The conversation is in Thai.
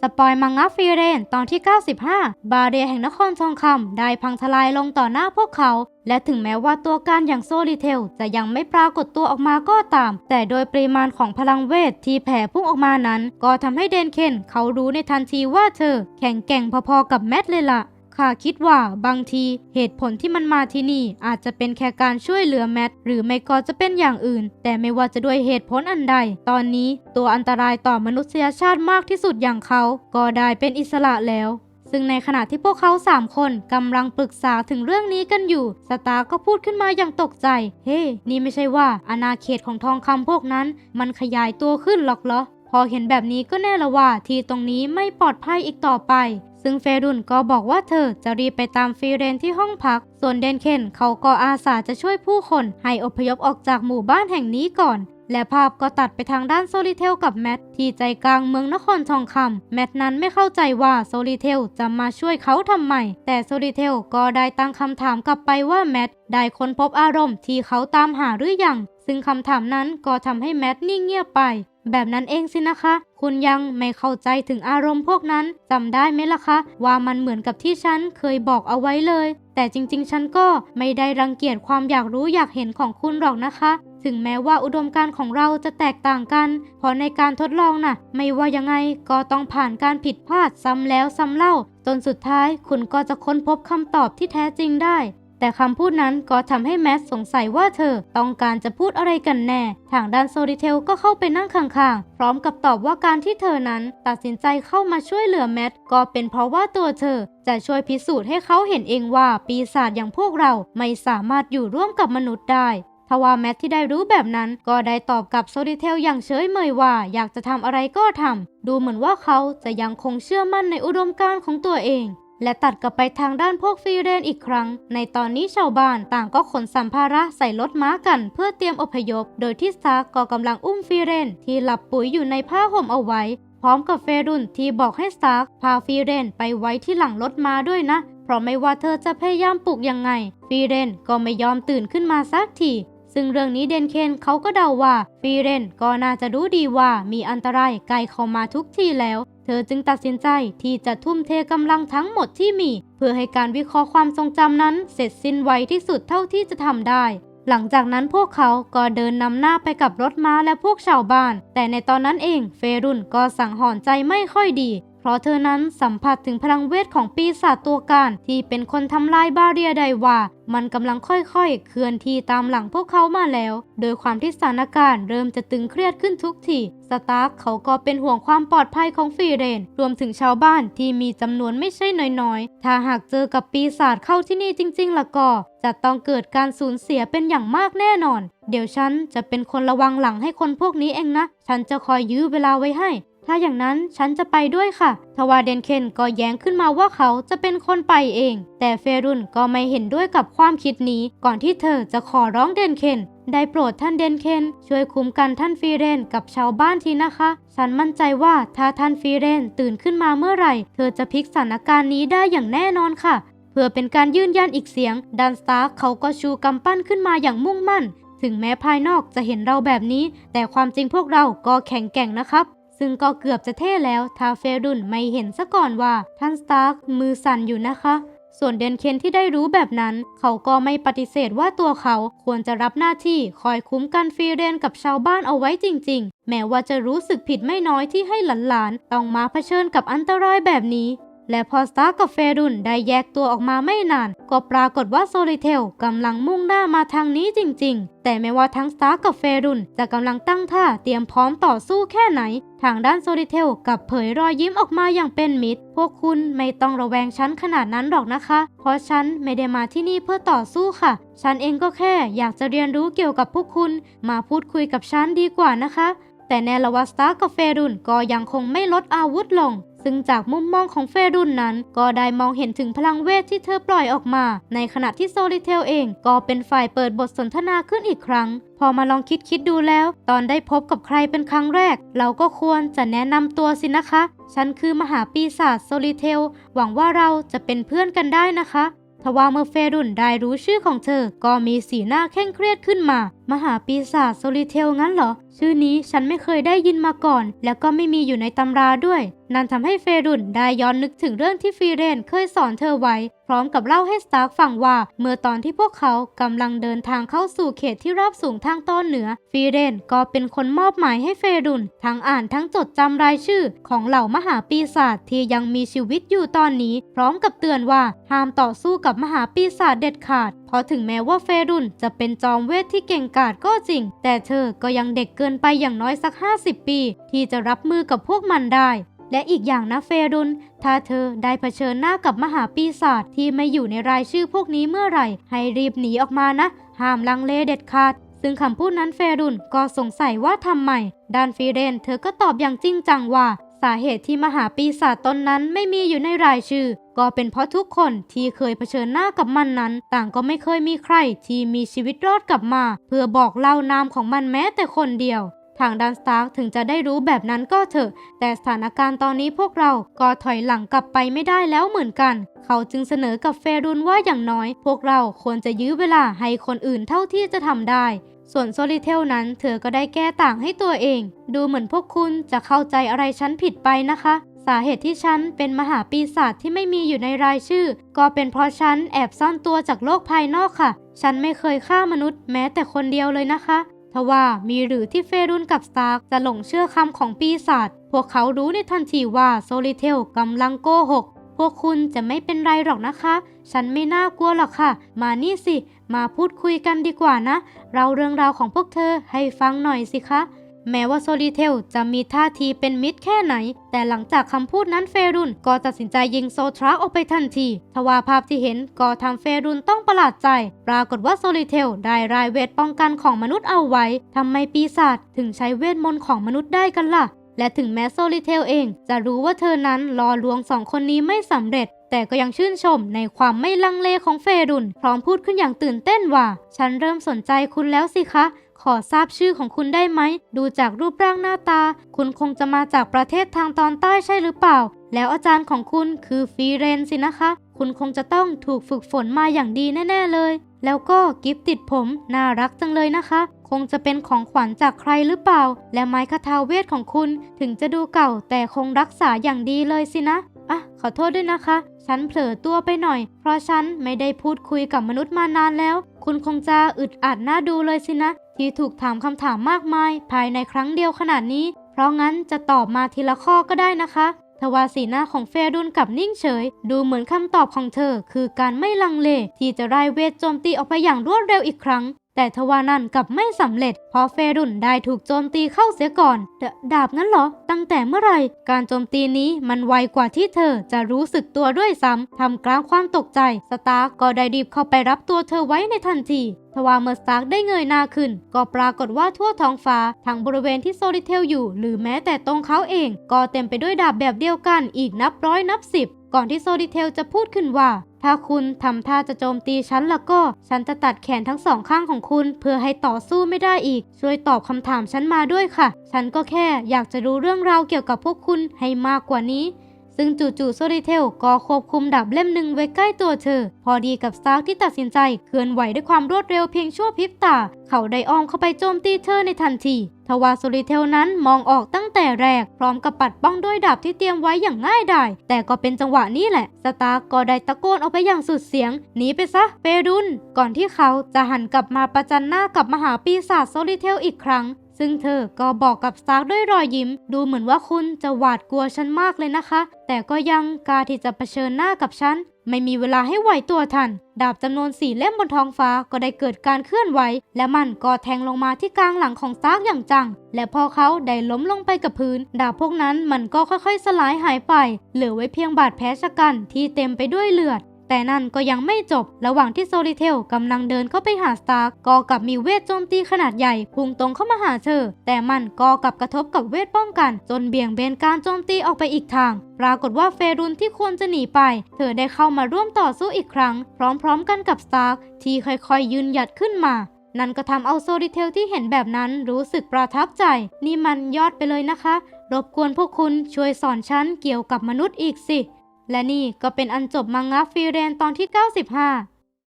สปอยมังงะฟีเรนตอนที่ 95 บาเรียแห่งนครทองคำได้พังทลายลงต่อหน้าพวกเขา และถึงแม้ว่าตัวการอย่างโซลิเทล จะยังไม่ปรากฏตัวออกมาก็ตาม แต่โดยปริมาณของพลังเวทที่แผ่พุ่งออกมานั้น ก็ทำให้เดนเคนเขารู้ในทันทีว่าเธอ แข็งแกร่งพอๆกับแมทเลยล่ะ ข้าคิดว่าบางทีเหตุผลที่มันมาที่นี่อาจจะเป็นแค่การช่วยเหลือแมทหรือไม่ก็จะเป็นอย่างอื่น แต่ไม่ว่าจะด้วยเหตุผลอันใด ตอนนี้ตัวอันตรายต่อมนุษยชาติมากที่สุดอย่างเขา ก็ได้เป็นอิสระแล้วซึ่งในขณะที่พวกเขาสามคนกำลังปรึกษาถึงเรื่องนี้กันอยู่ สตาร์ก็พูดขึ้นมาอย่างตกใจ เฮ้นี่ไม่ใช่ว่าอาณาเขตของทองคำพวกนั้น มันขยายตัวขึ้นหรอกเหรอ พอเห็นแบบนี้ก็แน่ละว่าที่ตรงนี้ไม่ปลอดภัยอีกต่อไป ซึ่งเฟรุนก็บอกว่าเธอจะรีบไปตามฟีเรนที่ห้องพัก ส่วนเดนเคนเขาก็อาสาจะช่วยผู้คนให้อพยพออกจากหมู่บ้านแห่งนี้ก่อน และภาพก็ตัดไปทางด้านโซลิเทลกับแมทที่ใจกลางเมืองนครทองคำแมทนั้นไม่เข้าใจว่าโซลิเทลจะมาช่วยเขาทำไม แต่โซลิเทลก็ได้ตั้งคำถามกลับไปว่าแมทได้ค้นพบอารมณ์ที่เขาตามหาหรือยัง ซึ่งคำถามนั้นก็ทำให้แมทนิ่งเงียบไป แบบนั้นเองสินะคะ คุณยังไม่เข้าใจถึงอารมณ์พวกนั้นจำได้ไหมล่ะคะ ว่ามันเหมือนกับที่ฉันเคยบอกเอาไว้เลย แต่จริงๆ ฉันก็ไม่ได้รังเกียจความอยากรู้อยากเห็นของคุณหรอกนะคะ ถึงแม้ว่าอุดมการณ์ของเราจะแตกต่างกัน เพราะในการทดลองน่ะ ไม่ว่ายังไงก็ต้องผ่านการผิดพลาดซ้ำแล้วซ้ำเล่า จนสุดท้ายคุณก็จะค้นพบคำตอบที่แท้จริงได้ แต่คำพูดนั้นก็ทำให้แมทสงสัยว่าเธอต้องการจะพูดอะไรกันแน่ ทางด้านโซริเทลก็เข้าไปนั่งข้างๆ พร้อมกับตอบว่าการที่เธอนั้น ตัดสินใจเข้ามาช่วยเหลือแมทก็เป็นเพราะว่าตัวเธอ จะช่วยพิสูจน์ให้เขาเห็นเองว่าปีศาจอย่างพวกเราไม่สามารถอยู่ร่วมกับมนุษย์ได้ทว่าแมทที่ได้รู้แบบนั้นก็ได้ตอบกับโซดิเทลอย่างเฉยเมยว่าอยากจะทำอะไรก็ทำดูเหมือนว่าเขาจะยังคงเชื่อมั่นในอุดมการณ์ของตัวเอง และตัดกลับไปทางด้านพวกฟีเรนอีกครั้ง ในตอนนี้ชาวบ้านต่างก็ขนสัมภาระใส่รถม้ากันเพื่อเตรียมอพยพ โดยที่ซากก็กำลังอุ้มฟีเรนที่หลับปุ๋ยอยู่ในผ้าห่มเอาไว้ พร้อมกับเฟรุนที่บอกให้ซากพาฟีเรนไปไว้ที่หลังรถม้าด้วยนะ เพราะไม่ว่าเธอจะพยายามปลุกยังไง ฟีเรนก็ไม่ยอมตื่นขึ้นมาสักทีซึ่งเรื่องนี้เดนเคนเขาก็เดาว่าฟีเรนก็น่าจะรู้ดีว่ามีอันตรายใกล้เข้ามาทุกทีแล้ว เธอจึงตัดสินใจที่จะทุ่มเทกำลังทั้งหมดที่มี เพื่อให้การวิเคราะห์ความทรงจำนั้นเสร็จสิ้นไวที่สุดเท่าที่จะทำได้ หลังจากนั้นพวกเขาก็เดินนำหน้าไปกับรถม้าและพวกชาวบ้าน แต่ในตอนนั้นเองเฟรุนก็สั่งหอนใจไม่ค่อยดี ราะเธอนั้นสัมผัสถึงพลังเวทของปีศาจตัวการ ที่เป็นคนทำลายบาเรียไดว่ามันกำลังค่อยๆ เคลื่อนที่ตามหลังพวกเขามาแล้ว โดยความที่สถานการณ์เริ่มจะตึงเครียดขึ้นทุกที สตาร์คเขาก็เป็นห่วงความปลอดภัยของฟีเรน รวมถึงชาวบ้านที่มีจำนวนไม่ใช่น้อยๆ ถ้าหากเจอกับปีศาจเข้าที่นี่จริงๆล่ะก็ จะต้องเกิดการสูญเสียเป็นอย่างมากแน่นอน เดี๋ยวฉันจะเป็นคนระวังหลังให้คนพวกนี้เองนะ ฉันจะคอยยื้อเวลาไว้ให้ ถ้าอย่างนั้นฉันจะไปด้วยค่ะ ทว่าเดนเคนก็แย้งขึ้นมาว่าเขาจะเป็นคนไปเอง แต่เฟรุนก็ไม่เห็นด้วยกับความคิดนี้ ก่อนที่เธอจะขอร้องเดนเคนได้โปรดท่านเดนเคน ช่วยคุ้มกันท่านฟีเรนกับชาวบ้านทีนะคะ ฉันมั่นใจว่าถ้าท่านฟีเรนตื่นขึ้นมาเมื่อไหร่ เธอจะพลิกสถานการณ์นี้ได้อย่างแน่นอนค่ะ เพื่อเป็นการยืนยันอีกเสียง ดันสตาร์เขาก็ชูกำปั้นขึ้นมาอย่างมุ่งมั่น ถึงแม้ภายนอกจะเห็นเราแบบนี้ แต่ความจริงพวกเราก็แข็งแกร่งนะครับ ซึ่งก็เกือบจะเท่แล้วถ้าเฟรุนไม่เห็นซะก่อนว่าท่านสตาร์กมือสั่นอยู่นะคะ ส่วนเดนเคนที่ได้รู้แบบนั้น เขาก็ไม่ปฏิเสธว่าตัวเขาควรจะรับหน้าที่คอยคุ้มกันฟรีเรนกับชาวบ้านเอาไว้จริง ๆ แม้ว่าจะรู้สึกผิดไม่น้อยที่ให้หลานๆต้องมาเผชิญกับอันตรายแบบนี้ และพอสตาร์กับเฟรุนได้แยกตัวออกมาไม่นาน ก็ปรากฏว่าโซลิเทลกำลังมุ่งหน้ามาทางนี้จริง ๆ แต่ไม่ว่าทั้งสตาร์กับเฟรุนจะกำลังตั้งท่าเตรียมพร้อมต่อสู้แค่ไหน ทางด้านโซลิเทลกับเผยรอยยิ้มออกมาอย่างเป็นมิตร พวกคุณไม่ต้องระแวงฉันขนาดนั้นหรอกนะคะ เพราะฉันไม่ได้มาที่นี่เพื่อต่อสู้ค่ะ ฉันเองก็แค่อยากจะเรียนรู้เกี่ยวกับพวกคุณ มาพูดคุยกับฉันดีกว่านะคะแต่แนลวาสตาร์กับเฟรุนก็ยังคงไม่ลดอาวุธลง ซึ่งจากมุมมองของเฟรุนนั้น ก็ได้มองเห็นถึงพลังเวทที่เธอปล่อยออกมา ในขณะที่โซลิเทลเองก็เป็นฝ่ายเปิดบทสนทนาขึ้นอีกครั้ง พอมาลองคิดคิดดูแล้ว ตอนได้พบกับใครเป็นครั้งแรก เราก็ควรจะแนะนำตัวสินะคะ ฉันคือมหาปีศาจโซลิเทล หวังว่าเราจะเป็นเพื่อนกันได้นะคะทว่าเมื่อเฟรุนได้รู้ชื่อของเธอ ก็มีสีหน้าเคร่งเครียดขึ้นมา มหาปีศาจโซลิเทลงั้นเหรอ ชื่อนี้ฉันไม่เคยได้ยินมาก่อน แล้วก็ไม่มีอยู่ในตำราด้วย นั่นทำให้เฟรุนได้ย้อนนึกถึงเรื่องที่ฟีเรนเคยสอนเธอไว้ พร้อมกับเล่าให้สตาร์กฟังว่า เมื่อตอนที่พวกเขากำลังเดินทางเข้าสู่เขตที่ราบสูงทางตอนเหนือ ฟีเรนก็เป็นคนมอบหมายให้เฟรุนทั้งอ่านทั้งจดจำรายชื่อ ของเหล่ามหาปีศาจที่ยังมีชีวิตอยู่ตอนนี้ พร้อมกับเตือนว่าห้ามต่อสู้กับมหาปีศาจเด็ดขาดเพราะถึงแม้ว่าเฟรุนจะเป็นจอมเวทที่เก่งกาจก็จริง แต่เธอก็ยังเด็กเกินไปอย่างน้อยสัก 50 ปี ที่จะรับมือกับพวกมันได้ และอีกอย่างนะเฟรุน ถ้าเธอได้เผชิญหน้ากับมหาปีศาจที่ไม่อยู่ในรายชื่อพวกนี้เมื่อไหร่ ให้รีบหนีออกมานะ ห้ามลังเลเด็ดขาดซึ่งคำพูดนั้นเฟรุนก็สงสัยว่าทำไมด้านฟีเรนเธอก็ตอบอย่างจริงจังว่า สาเหตุที่มหาปีศาจตนนั้นไม่มีอยู่ในรายชื่อ ก็เป็นเพราะทุกคนที่เคยเผชิญหน้ากับมันนั้น ต่างก็ไม่เคยมีใครที่มีชีวิตรอดกลับมา เพื่อบอกเล่านามของมันแม้แต่คนเดียว ทางด้านสตาร์กถึงจะได้รู้แบบนั้นก็เถอะ แต่สถานการณ์ตอนนี้พวกเราก็ถอยหลังกลับไปไม่ได้แล้วเหมือนกัน เขาจึงเสนอกับเฟรุนว่าอย่างน้อย พวกเราควรจะยื้อเวลาให้คนอื่นเท่าที่จะทำได้ ส่วนโซลิเทลนั้นเธอก็ได้แก้ต่างให้ตัวเอง ดูเหมือนพวกคุณจะเข้าใจอะไรฉันผิดไปนะคะ สาเหตุที่ฉันเป็นมหาปีศาจที่ไม่มีอยู่ในรายชื่อ ก็เป็นเพราะฉันแอบซ่อนตัวจากโลกภายนอกค่ะ ฉันไม่เคยฆ่ามนุษย์แม้แต่คนเดียวเลยนะคะทว่ามีหรือที่เฟรุนกับสตาร์กจะหลงเชื่อคำของปีศาจ พวกเขารู้ในทันทีว่าโซลิเทลกำลังโกหก พวกคุณจะไม่เป็นไรหรอกนะคะ ฉันไม่น่ากลัวหรอกค่ะ มานี่สิ มาพูดคุยกันดีกว่านะ เราเรื่องราวของพวกเธอให้ฟังหน่อยสิคะ แม้ว่าโซลิเทลจะมีท่าทีเป็นมิตรแค่ไหน แต่หลังจากคำพูดนั้นเฟรุนก็ตัดสินใจยิงโซทราออกไปทันที ทว่าภาพที่เห็นก็ทำเฟรุนต้องประหลาดใจ ปรากฏว่าโซลิเทลได้รายเวทป้องกันของมนุษย์เอาไว้ทำไมปีศาจถึงใช้เวทมนต์ของมนุษย์ได้กันล่ะ และถึงแม้โซลิเทลเองจะรู้ว่าเธอนั้นรอลวงสองคนนี้ไม่สำเร็จ แต่ก็ยังชื่นชมในความไม่ลังเลของเฟรุน พร้อมพูดขึ้นอย่างตื่นเต้นว่า ฉันเริ่มสนใจคุณแล้วสิคะขอทราบชื่อของคุณได้ไหม ดูจากรูปร่างหน้าตา คุณคงจะมาจากประเทศทางตอนใต้ใช่หรือเปล่า แล้วอาจารย์ของคุณคือฟีเรนสินะคะ คุณคงจะต้องถูกฝึกฝนมาอย่างดีแน่ๆเลย แล้วก็กิฟต์ติดผมน่ารักจังเลยนะคะ คงจะเป็นของขวัญจากใครหรือเปล่า และไม้คาทาเวทของคุณถึงจะดูเก่าแต่คงรักษาอย่างดีเลยสินะอะขอโทษด้วยนะคะ ฉันเผลอตัวไปหน่อย เพราะฉันไม่ได้พูดคุยกับมนุษย์มานานแล้ว คุณคงจะอึดอัดน่าดูเลยสินะ ที่ถูกถามคำถามมากมาย ภายในครั้งเดียวขนาดนี้ เพราะงั้นจะตอบมาทีละข้อก็ได้นะคะ ทว่าสีหน้าของเฟรุนกลับนิ่งเฉย ดูเหมือนคำตอบของเธอ คือการไม่ลังเล ที่จะไล่เวทโจมตีออกไปอย่างรวดเร็วอีกครั้ง แต่ทว่านั่นกลับไม่สำเร็จ เพราะเฟรุนได้ถูกโจมตีเข้าเสียก่อนดดาบนั้นเหรอ ตั้งแต่เมื่อไหร่ การโจมตีนี้มันไวกว่าที่เธอจะรู้สึกตัวด้วยซ้ำทำกลางความตกใจ สตาร์กก็ได้รีบเข้าไปรับตัวเธอไว้ในทันทีทว่าเมื่อสตาร์กได้เงยหน้าขึ้น ก็ปรากฏว่าทั่วท้องฟ้าทั้งบริเวณที่โซลิเทลอยู่ หรือแม้แต่ตรงเขาเอง ก็เต็มไปด้วยดาบแบบเดียวกันอีกนับร้อยนับสิบ ก่อนที่โซดิเทลจะพูดขึ้นว่า ถ้าคุณทำท่าจะโจมตีฉันแล้วก็ ฉันจะตัดแขนทั้งสองข้างของคุณ เพื่อให้ต่อสู้ไม่ได้อีก ช่วยตอบคำถามฉันมาด้วยค่ะ ฉันก็แค่อยากจะรู้เรื่องราวเกี่ยวกับพวกคุณให้มากกว่านี้ ซึ่งจู่ๆโซริเทลก็ควบคุมดาบเล่มหนึ่งไว้ใกล้ตัวเธอ พอดีกับสตาร์กที่ตัดสินใจเคลื่อนไหวด้วยความรวดเร็วเพียงชั่วพริบตา เขาได้อ้อมเข้าไปโจมตีเธอในทันทีทว่าโซริเทลนั้นมองออกตั้งแต่แรก พร้อมกับปัดป้องด้วยดาบที่เตรียมไว้อย่างง่ายดายแต่ก็เป็นจังหวะนี้แหละ สตาร์ก็ได้ตะโกนออกไปอย่างสุดเสียง หนีไปซะเฟรุนก่อนที่เขาจะหันกลับมาประจันหน้ากับมหาปีศาจโซริเทลอีกครั้ง ซึ่งเธอก็บอกกับสตาร์กด้วยรอยยิ้ม ดูเหมือนว่าคุณจะหวาดกลัวฉันมากเลยนะคะ แต่ก็ยังกล้าที่จะเผชิญหน้ากับฉัน ไม่มีเวลาให้ไหวตัวทัน ดาบจำนวนสี่เล่มบนท้องฟ้าก็ได้เกิดการเคลื่อนไหว และมันก็แทงลงมาที่กลางหลังของสตาร์กอย่างจัง และพอเขาได้ล้มลงไปกับพื้น ดาบพวกนั้นมันก็ค่อยๆ สลายหายไป เหลือไว้เพียงบาดแผลชะกันที่เต็มไปด้วยเลือด แต่นั่นก็ยังไม่จบ ระหว่างที่โซลิเทลกำลังเดินเข้าไปหาสตาร์กก็กลับมีเวทโจมตีขนาดใหญ่พุ่งตรงเข้ามาหาเธอ แต่มันก็กลับกระทบกับเวทป้องกัน จนเบี่ยงเบนการโจมตีออกไปอีกทาง ปรากฏว่าเฟรุนที่ควรจะหนีไป เธอได้เข้ามาร่วมต่อสู้อีกครั้ง พร้อมๆกันกับสตาร์กที่ค่อยๆยืนหยัดขึ้นมานั่นก็ทำเอาโซลิเทลที่เห็นแบบนั้นรู้สึกประทับใจ นี่มันยอดไปเลยนะคะ รบกวนพวกคุณช่วยสอนฉันเกี่ยวกับมนุษย์อีกสิ และนี่ก็เป็นอันจบมังงะฟรีเรนตอนที่ 95